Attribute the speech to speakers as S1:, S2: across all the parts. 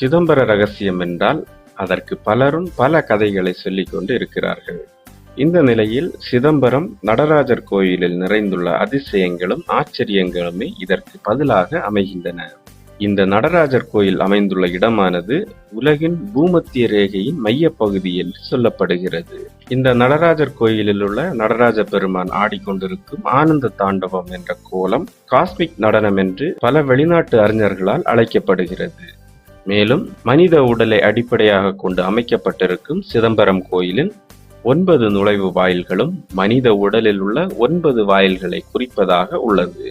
S1: சிதம்பர ரகசியம் என்றால் அதற்கு பலரும் பல கதைகளை சொல்லிக் கொண்டு இருக்கிறார்கள். இந்த நிலையில் சிதம்பரம் நடராஜர் கோயிலில் நிறைந்துள்ள அதிசயங்களும் ஆச்சரியங்களுமே இதற்கு பதிலாக அமைகின்றன. இந்த நடராஜர் கோயில் அமைந்துள்ள இடமானது உலகின் பூமத்திய ரேகையின் மையப்பகுதியில் சொல்லப்படுகிறது. இந்த நடராஜர் கோயிலில் உள்ள நடராஜ பெருமான் ஆடிக்கொண்டிருக்கும் ஆனந்த தாண்டவம் என்ற கோலம் காஸ்மிக் நடனம் என்று பல வெளிநாட்டு அறிஞர்களால் அழைக்கப்படுகிறது. மேலும் மனித உடலை அடிப்படையாக கொண்டு அமைக்கப்பட்டிருக்கும் சிதம்பரம் கோயிலின் ஒன்பது நுழைவு வாயில்களும் மனித உடலில் உள்ள ஒன்பது வாயில்களை குறிப்பதாக உள்ளது.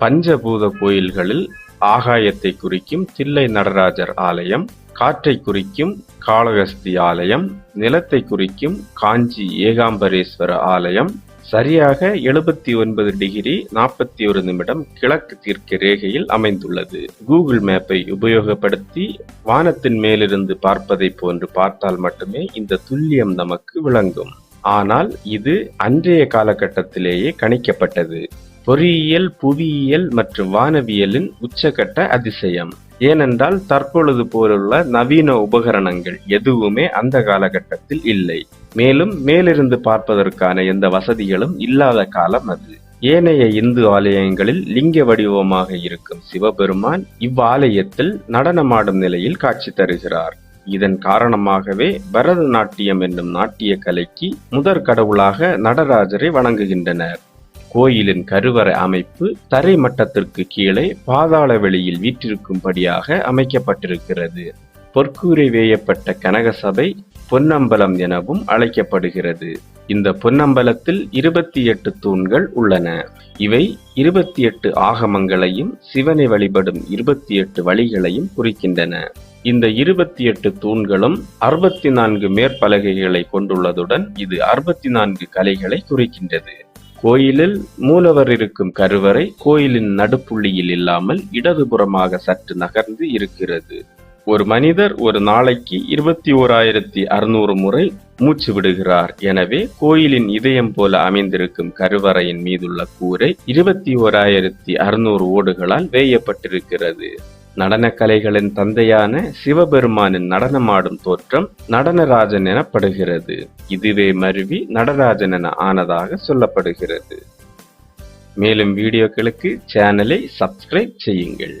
S1: பஞ்சபூத கோயில்களில் ஆகாயத்தை குறிக்கும் தில்லை நடராஜர் ஆலயம் காற்றை குறிக்கும் காளகஸ்தி ஆலயம் நிலத்தை குறிக்கும் காஞ்சி ஏகாம்பரேஸ்வர ஆலயம் சரியாக எழுபத்தி ஒன்பது டிகிரி நாற்பத்தி ஒரு நிமிடம் கிழக்கு தீர்க்க ரேகையில் அமைந்துள்ளது. கூகுள் மேப்பை உபயோகப்படுத்தி வானத்தின் மேலிருந்து பார்ப்பதை போன்று பார்த்தால் மட்டுமே இந்த துல்லியம் நமக்கு விளங்கும். ஆனால் இது அன்றைய காலகட்டத்திலேயே கணிக்கப்பட்டது. பொறியியல் புவியியல் மற்றும் வானவியலின் உச்சகட்ட அதிசயம். ஏனென்றால் தற்பொழுது போலுள்ள நவீன உபகரணங்கள் எதுவுமே அந்த காலகட்டத்தில் இல்லை. மேலும் மேலிருந்து பார்ப்பதற்கான எந்த வசதிகளும் இல்லாத காலம் அது. ஏனைய இந்து ஆலயங்களில் லிங்க வடிவமாக இருக்கும் சிவபெருமான் இவ்வாலயத்தில் நடனமாடும் நிலையில் காட்சி தருகிறார். இதன் காரணமாகவே பரதநாட்டியம் என்னும் நாட்டிய கலைக்கு முதற் கடவுளாக நடராஜரை வணங்குகின்றனர். கோயிலின் கருவறை அமைப்பு தரை மட்டத்திற்கு கீழே பாதாள வெளியில் வீற்றிருக்கும்படியாக அமைக்கப்பட்டிருக்கிறது. பொற்கூரை வேயப்பட்ட கனகசபை பொன்னம்பலம் எனவும் அழைக்கப்படுகிறது. இந்த பொன்னம்பலத்தில் இருபத்தி எட்டு தூண்கள் உள்ளன. இவை இருபத்தி எட்டு ஆகமங்களையும் சிவனை வழிபடும் இருபத்தி எட்டு வழிகளையும் குறிக்கின்றன. இந்த இருபத்தி எட்டு தூண்களும் அறுபத்தி நான்கு மேற்பலகைகளை கொண்டுள்ளதுடன் இது அறுபத்தி நான்கு கலைகளை குறிக்கின்றது. கோயிலில் மூலவர் இருக்கும் கருவறை கோயிலின் நடுப்புள்ளியில் இல்லாமல் இடதுபுறமாக சற்று நகர்ந்து இருக்கிறது. ஒரு மனிதர் ஒரு நாளைக்கு இருபத்தி ஓராயிரத்தி அறுநூறு முறை மூச்சு விடுகிறார். எனவே கோயிலின் இதயம் போல அமைந்திருக்கும் கருவறையின் மீதுள்ள கூரை இருபத்தி ஓராயிரத்தி அறுநூறு ஓடுகளால் வேயப்பட்டிருக்கிறது. நடனக்கலைகளின் தந்தையான சிவபெருமானின் நடனமாடும் தோற்றம் நடனராஜன் எனப்படுகிறது. இதுவே மருவி நடராஜன் என ஆனதாக சொல்லப்படுகிறது. மேலும் வீடியோக்களுக்கு சேனலை சப்ஸ்கிரைப் செய்யுங்கள்.